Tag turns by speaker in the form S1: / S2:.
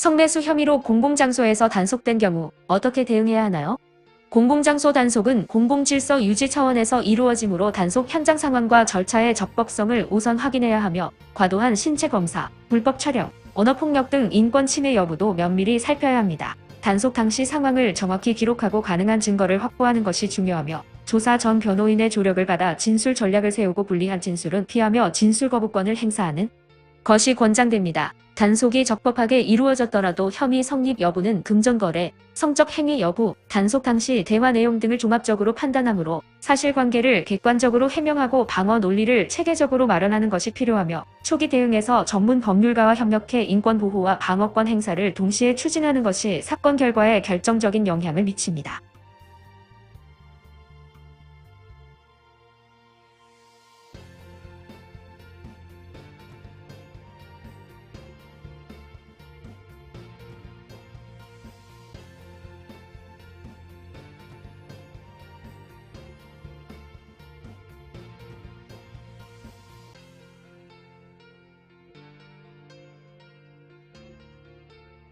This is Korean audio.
S1: 성매수 혐의로 공공장소에서 단속된 경우 어떻게 대응해야 하나요? 공공장소 단속은 공공질서 유지 차원에서 이루어지므로 단속 현장 상황과 절차의 적법성을 우선 확인해야 하며 과도한 신체 검사, 불법 촬영, 언어폭력 등 인권 침해 여부도 면밀히 살펴야 합니다. 단속 당시 상황을 정확히 기록하고 가능한 증거를 확보하는 것이 중요하며 조사 전 변호인의 조력을 받아 진술 전략을 세우고 불리한 진술은 피하며 진술 거부권을 행사하는 것이 권장됩니다. 단속이 적법하게 이루어졌더라도 혐의 성립 여부는 금전거래, 성적 행위 여부, 단속 당시 대화 내용 등을 종합적으로 판단하므로 사실관계를 객관적으로 해명하고 방어 논리를 체계적으로 마련하는 것이 필요하며 초기 대응에서 전문 법률가와 협력해 인권 보호와 방어권 행사를 동시에 추진하는 것이 사건 결과에 결정적인 영향을 미칩니다.